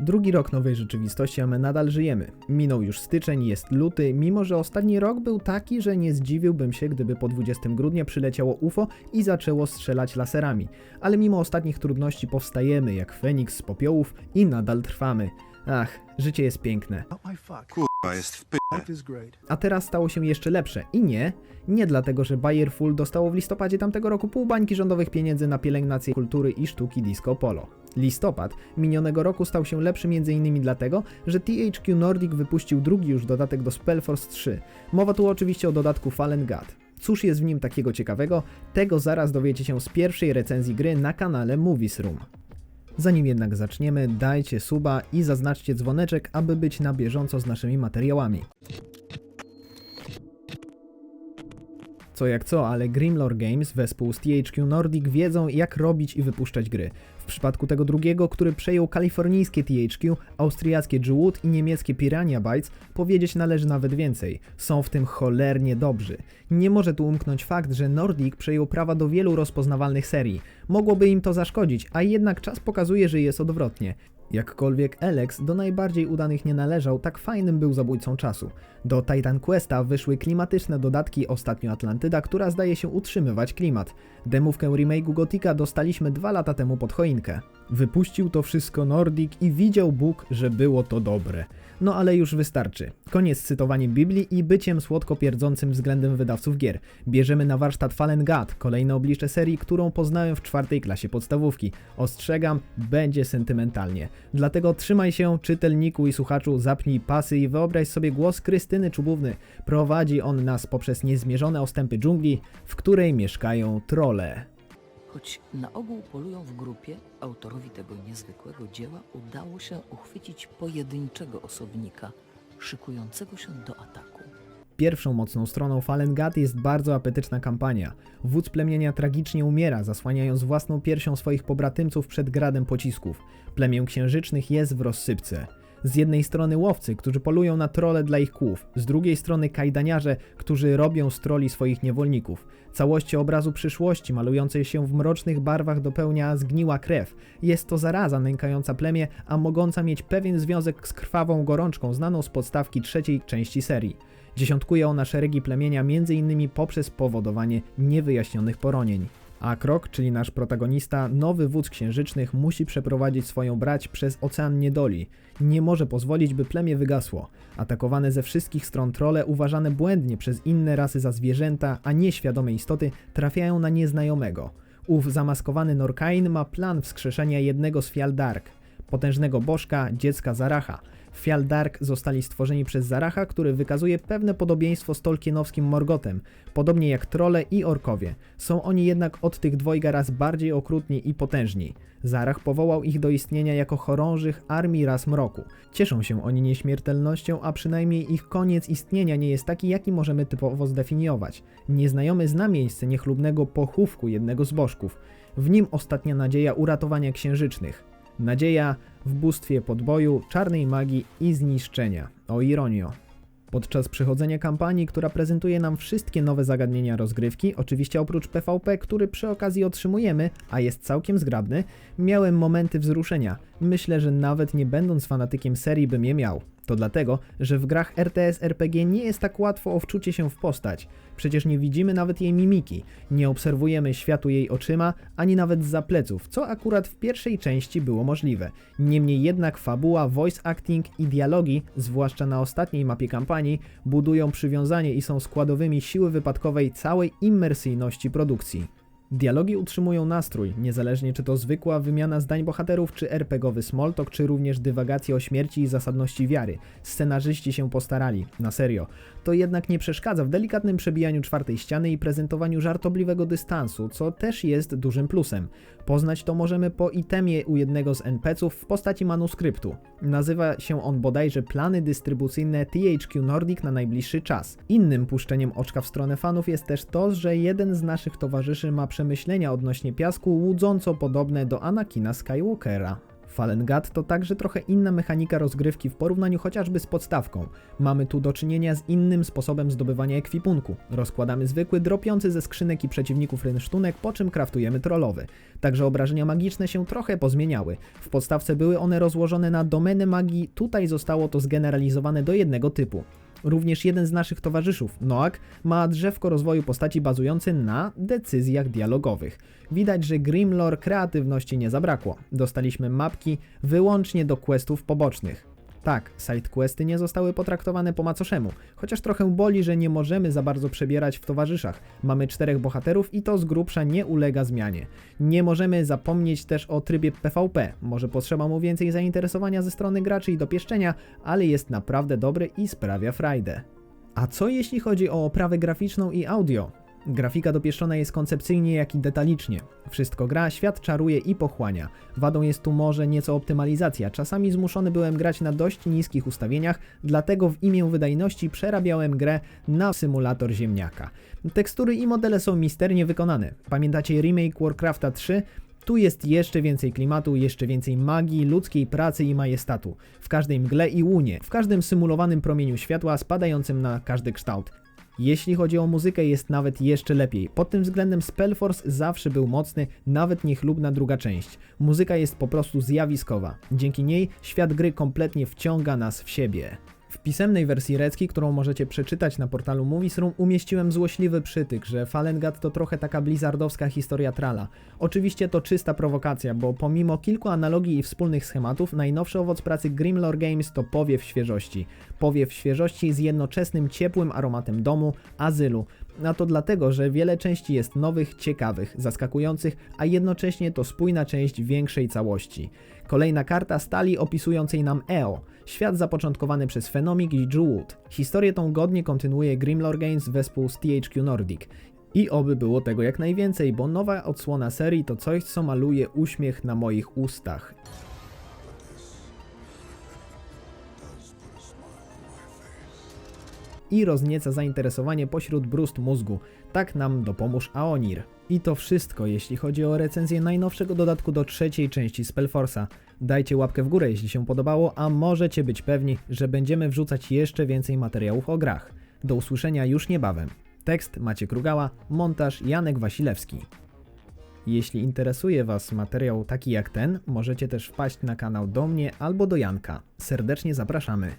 Drugi rok nowej rzeczywistości, a my nadal żyjemy. Minął już styczeń, jest luty, mimo że ostatni rok był taki, że nie zdziwiłbym się, gdyby po 20 grudnia przyleciało UFO i zaczęło strzelać laserami. Ale mimo ostatnich trudności powstajemy jak Feniks z popiołów i nadal trwamy. Ach, życie jest piękne. Kurwa, jest w py... A teraz stało się jeszcze lepsze. I nie, nie dlatego, że Bayer Full dostało w listopadzie tamtego roku pół bańki rządowych pieniędzy na pielęgnację kultury i sztuki disco polo. Listopad minionego roku stał się lepszy m.in. dlatego, że THQ Nordic wypuścił drugi już dodatek do Spellforce 3. Mowa tu oczywiście o dodatku Fallen God. Cóż jest w nim takiego ciekawego? Tego zaraz dowiecie się z pierwszej recenzji gry na kanale Movies Room. Zanim jednak zaczniemy, dajcie suba i zaznaczcie dzwoneczek, aby być na bieżąco z naszymi materiałami. Co jak co, ale Grimlore Games wespół z THQ Nordic wiedzą jak robić i wypuszczać gry. W przypadku tego drugiego, który przejął kalifornijskie THQ, austriackie Jewwood i niemieckie Piranha Bytes, powiedzieć należy nawet więcej. Są w tym cholernie dobrzy. Nie może tu umknąć fakt, że Nordic przejął prawa do wielu rozpoznawalnych serii. Mogłoby im to zaszkodzić, a jednak czas pokazuje, że jest odwrotnie. Jakkolwiek Alex do najbardziej udanych nie należał, tak fajnym był zabójcą czasu. Do Titan Questa wyszły klimatyczne dodatki Ostatnio Atlantyda, która zdaje się utrzymywać klimat. Demówkę remake'u Gotika dostaliśmy dwa lata temu pod choinkę. Wypuścił to wszystko Nordic i widział Bóg, że było to dobre. No ale już wystarczy. Koniec cytowaniem Biblii i byciem słodko pierdzącym względem wydawców gier. Bierzemy na warsztat Fallen God, kolejne oblicze serii, którą poznałem w czwartej klasie podstawówki. Ostrzegam, będzie sentymentalnie. Dlatego trzymaj się, czytelniku i słuchaczu, zapnij pasy i wyobraź sobie głos Krystyny Czubówny. Prowadzi on nas poprzez niezmierzone ostępy dżungli, w której mieszkają trole. Choć na ogół polują w grupie, autorowi tego niezwykłego dzieła udało się uchwycić pojedynczego osobnika, szykującego się do ataku. Pierwszą mocną stroną Fallen God jest bardzo apetyczna kampania. Wódz plemienia tragicznie umiera, zasłaniając własną piersią swoich pobratymców przed gradem pocisków. Plemię księżycznych jest w rozsypce. Z jednej strony łowcy, którzy polują na trole dla ich kłów, z drugiej strony kajdaniarze, którzy robią z troli swoich niewolników. Całości obrazu przyszłości, malującej się w mrocznych barwach, dopełnia zgniła krew. Jest to zaraza nękająca plemię, a mogąca mieć pewien związek z krwawą gorączką znaną z podstawki trzeciej części serii. Dziesiątkuje ona szeregi plemienia m.in. poprzez powodowanie niewyjaśnionych poronień. A Krok, czyli nasz protagonista, nowy wódz księżycznych, musi przeprowadzić swoją brać przez ocean niedoli. Nie może pozwolić, by plemię wygasło. Atakowane ze wszystkich stron trole, uważane błędnie przez inne rasy za zwierzęta, a nieświadome istoty, trafiają na nieznajomego. Ów zamaskowany Norkain ma plan wskrzeszenia jednego z Fialdark, potężnego bożka, dziecka Zaracha. Fialdark zostali stworzeni przez Zaracha, który wykazuje pewne podobieństwo z tolkienowskim Morgotem, podobnie jak trole i orkowie. Są oni jednak od tych dwojga raz bardziej okrutni i potężni. Zarach powołał ich do istnienia jako chorążych armii ras mroku. Cieszą się oni nieśmiertelnością, a przynajmniej ich koniec istnienia nie jest taki, jaki możemy typowo zdefiniować. Nieznajomy zna miejsce niechlubnego pochówku jednego z bożków. W nim ostatnia nadzieja uratowania księżycznych. Nadzieja w bóstwie podboju, czarnej magii i zniszczenia. O ironio. Podczas przechodzenia kampanii, która prezentuje nam wszystkie nowe zagadnienia rozgrywki, oczywiście oprócz PvP, który przy okazji otrzymujemy, a jest całkiem zgrabny, miałem momenty wzruszenia. Myślę, że nawet nie będąc fanatykiem serii bym je miał. To dlatego, że w grach RTS RPG nie jest tak łatwo o wczucie się w postać. Przecież nie widzimy nawet jej mimiki, nie obserwujemy światu jej oczyma, ani nawet z pleców, co akurat w pierwszej części było możliwe. Niemniej jednak fabuła, voice acting i dialogi, zwłaszcza na ostatniej mapie kampanii, budują przywiązanie i są składowymi siły wypadkowej całej immersyjności produkcji. Dialogi utrzymują nastrój, niezależnie czy to zwykła wymiana zdań bohaterów, czy RPGowy smalltalk, czy również dywagacje o śmierci i zasadności wiary. Scenarzyści się postarali, na serio. To jednak nie przeszkadza w delikatnym przebijaniu czwartej ściany i prezentowaniu żartobliwego dystansu, co też jest dużym plusem. Poznać to możemy po itemie u jednego z NPC-ów w postaci manuskryptu. Nazywa się on bodajże Plany dystrybucyjne THQ Nordic na najbliższy czas. Innym puszczeniem oczka w stronę fanów jest też to, że jeden z naszych towarzyszy ma przemyślenia odnośnie piasku łudząco podobne do Anakina Skywalkera. Falengat to także trochę inna mechanika rozgrywki w porównaniu chociażby z podstawką. Mamy tu do czynienia z innym sposobem zdobywania ekwipunku. Rozkładamy zwykły, dropiący ze skrzynek i przeciwników rynsztunek, po czym kraftujemy trollowy. Także obrażenia magiczne się trochę pozmieniały. W podstawce były one rozłożone na domeny magii, tutaj zostało to zgeneralizowane do jednego typu. Również jeden z naszych towarzyszów, Noak, ma drzewko rozwoju postaci bazujący na decyzjach dialogowych. Widać, że Grimlore kreatywności nie zabrakło. Dostaliśmy mapki wyłącznie do questów pobocznych. Tak, sidequesty nie zostały potraktowane po macoszemu, chociaż trochę boli, że nie możemy za bardzo przebierać w towarzyszach. Mamy czterech bohaterów i to z grubsza nie ulega zmianie. Nie możemy zapomnieć też o trybie PvP. Może potrzeba mu więcej zainteresowania ze strony graczy i dopieszczenia, ale jest naprawdę dobry i sprawia frajdę. A co jeśli chodzi o oprawę graficzną i audio? Grafika dopieszczona jest koncepcyjnie, jak i detalicznie. Wszystko gra, świat czaruje i pochłania. Wadą jest tu może nieco optymalizacja. Czasami zmuszony byłem grać na dość niskich ustawieniach, dlatego w imię wydajności przerabiałem grę na symulator ziemniaka. Tekstury i modele są misternie wykonane. Pamiętacie remake Warcrafta 3? Tu jest jeszcze więcej klimatu, jeszcze więcej magii, ludzkiej pracy i majestatu. W każdej mgle i łunie, w każdym symulowanym promieniu światła spadającym na każdy kształt. Jeśli chodzi o muzykę, jest nawet jeszcze lepiej. Pod tym względem Spellforce zawsze był mocny, nawet niechlubna druga część. Muzyka jest po prostu zjawiskowa. Dzięki niej świat gry kompletnie wciąga nas w siebie. W pisemnej wersji recki, którą możecie przeczytać na portalu Movies Room, umieściłem złośliwy przytyk, że Falengard to trochę taka blizzardowska historia trala. Oczywiście to czysta prowokacja, bo pomimo kilku analogii i wspólnych schematów, najnowszy owoc pracy Grimlore Games to powiew świeżości. Powiew świeżości z jednoczesnym ciepłym aromatem domu, azylu. A to dlatego, że wiele części jest nowych, ciekawych, zaskakujących, a jednocześnie to spójna część większej całości. Kolejna karta stali opisującej nam EO, świat zapoczątkowany przez Phenomic i Jewwood. Historię tą godnie kontynuuje Grimlore Games wespół z THQ Nordic. I oby było tego jak najwięcej, bo nowa odsłona serii to coś, co maluje uśmiech na moich ustach. I roznieca zainteresowanie pośród brust mózgu. Tak nam dopomóż Aonir. I to wszystko, jeśli chodzi o recenzję najnowszego dodatku do trzeciej części Spellforce'a. Dajcie łapkę w górę, jeśli się podobało, a możecie być pewni, że będziemy wrzucać jeszcze więcej materiałów o grach. Do usłyszenia już niebawem. Tekst Macie Krugała, montaż Janek Wasilewski. Jeśli interesuje Was materiał taki jak ten, możecie też wpaść na kanał do mnie albo do Janka. Serdecznie zapraszamy.